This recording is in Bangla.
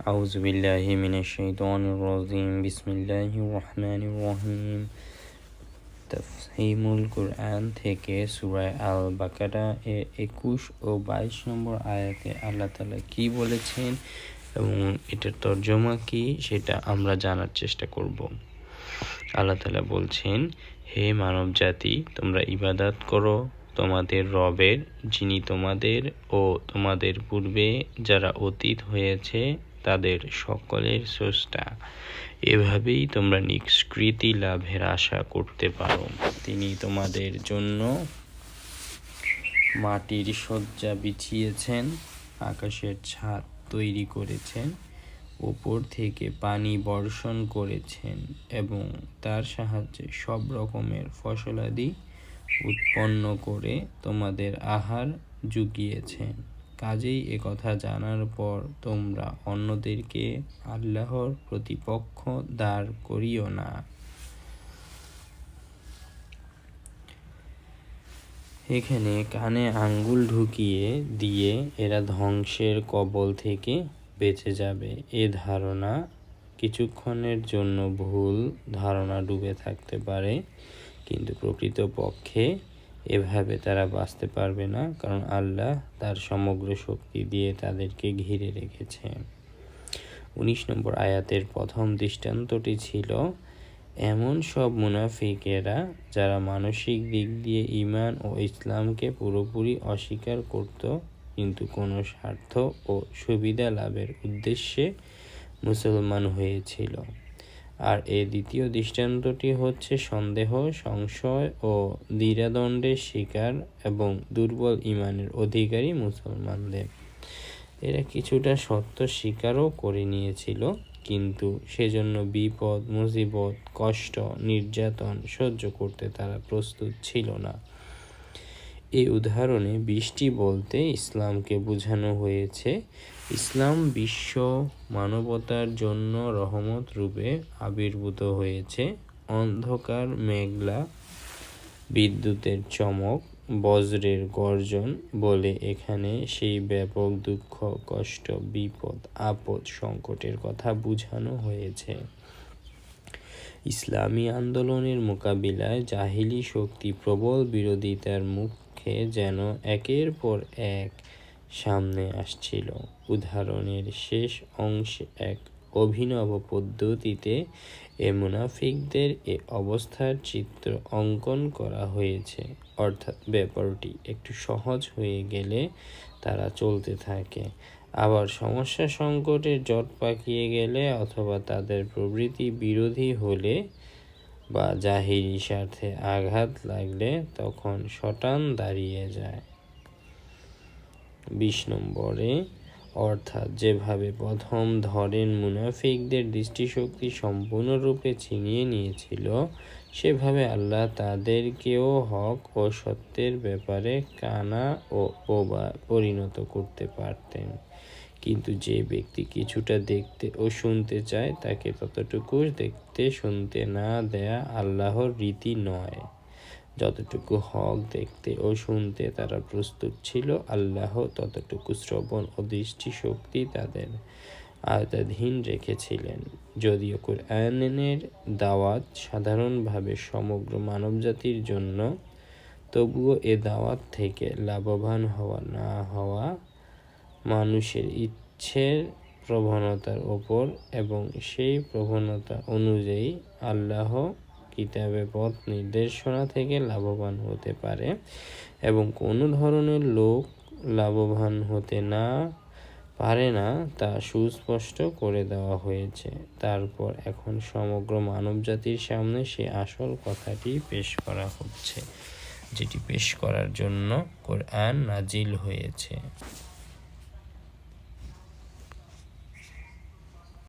أعوذ بالله من الشيطان الرجيم بسم الله الرحمن الرحيم তফহিমুল কোরআন থেকে সুরায় আল বাকারা এ একুশ ও বাইশ নম্বর আয়াতে আল্লাহ তালা কি বলেছেন এবং এটার তর্জমা কি সেটা আমরা জানার চেষ্টা করব আল্লাহ তালা বলছেন হে মানব জাতি তোমরা ইবাদাত করো তোমাদের রবের যিনি তোমাদের ও তোমাদের পূর্বে যারা অতীত হয়েছে তাদের সকলের স্রষ্টা। এভাবেই তোমরা নিষ্কৃতি লাভের আশা করতে পারো। তিনি তোমাদের জন্য মাটির শয্যা বিছিয়েছেন, আকাশের ছাদ তৈরি করেছেন ওপর থেকে পানি বর্ষণ করেছেন এবং তার সাহায্যে সব রকমের ফসলাদি উৎপন্ন করে তোমাদের আহার জুগিয়েছেন। কাজেই এ কথা জানার পর তোমরা অন্যদেরকে আল্লাহর প্রতিপক্ষ দাঁড় করিও না। এখানে কানে আঙ্গুল ঢুকিয়ে দিয়ে এরা ধ্বংসের কবল থেকে বেঁচে যাবে। এ ধারণা কিছুক্ষণের জন্য ভুল ধারণা ডুবে থাকতে পারে, কিন্তু প্রকৃতপক্ষে এভাবে তারা বাঁচতে পারবে না, কারণ আল্লাহ তার সমগ্র শক্তি দিয়ে তাদেরকে ঘিরে রেখেছে। উনিশ নম্বর আয়াতের প্রথম দৃষ্টান্তটি ছিল, এমন সব মুনাফিকেরা যারা মানসিক দিক দিয়ে ইমান ও ইসলামকে পুরোপুরি অস্বীকার করত, কিন্তু কোনো স্বার্থ ও সুবিধা লাভের উদ্দেশ্যে মুসলমান হয়েছিল। আর এ দ্বিতীয় দৃষ্টান্তটি হচ্ছে সন্দেহ, সংশয় ও দ্বিরাদণ্ডের শিকার এবং দুর্বল ইমানের অধিকারী মুসলমানদের। এরা কিছুটা সত্য স্বীকারও করে নিয়েছিল, কিন্তু সেজন্য বিপদ, মুসিবত, কষ্ট, নির্যাতন সহ্য করতে তারা প্রস্তুত ছিল না। এই উদাহরণে বৃষ্টি বলতে ইসলামকে বোঝানো হয়েছে ইসলাম বিশ্ব মানবতার জন্য রহমত রূপে আবির্ভূত হয়েছে। অন্ধকার, মেঘলা, বিদ্যুতের চমক, বজ্রের গর্জন বলে এখানে সেই ব্যাপক দুঃখ, কষ্ট, বিপদ, আপদ সংকটের কথা বুঝানো হয়েছে। ইসলামী আন্দোলনের মোকাবিলায় জাহিলি শক্তি প্রবল বিরোধিতার মুখে যেন একের পর এক সামনে আসছিল। উদাহরণের শেষ অংশে এক অভিনব পদ্ধতিতে এ মুনাফিকদের এ অবস্থার চিত্র অঙ্কন করা হয়েছে। অর্থাৎ ব্যাপারটি একটু সহজ হয়ে গেলে তারা চলতে থাকে। আবার সমস্যা সংকটে জট পাকিয়ে গেলে অথবা তাদের প্রবৃত্তি বিরোধী হলে বা জাহিরি স্বার্থে আঘাত লাগলে তখন শটান দাঁড়িয়ে যায়। বিশ নম্বরে, অর্থাৎ যেভাবে প্রথম ধরেন মুনাফিকদের দৃষ্টিশক্তি সম্পূর্ণরূপে ছিনিয়ে নিয়েছিল, সেভাবে আল্লাহ তাদেরকেও হক ও সত্যের ব্যাপারে কানা ও বোবা পরিণত করতে পারতেন। কিন্তু যে ব্যক্তি কিছুটা দেখতে ও শুনতে চায়, তাকে ততটুকু দেখতে শুনতে না দেয়া আল্লাহর রীতি নয়। যতটুকু হক দেখতে ও শুনতে তারা প্রস্তুত ছিল, আল্লাহ ততটুকু শ্রবণ ও দৃষ্টি শক্তি তাদের আয়তাধীন রেখেছিলেন। যদিও কোরআনের দাওয়াত সাধারণভাবে সমগ্র মানবজাতির জন্য, তবুও এ দাওয়াত থেকে লাভবান হওয়া না হওয়া মানুষের ইচ্ছের প্রবণতার ওপর এবং সেই প্রবণতা অনুযায়ী আল্লাহ কিতাবে পথ নির্দেশনা থেকে লাভবান হতে পারে এবং কোনো ধরনের লোক লাভবান হতে না পারে না তা সুস্পষ্ট করে দেওয়া হয়েছে। তারপর এখন সমগ্র মানবজাতির সামনে সে আসল কথাটি পেশ করা হচ্ছে, যেটি পেশ করার জন্য কোরআন নাজিল হয়েছে।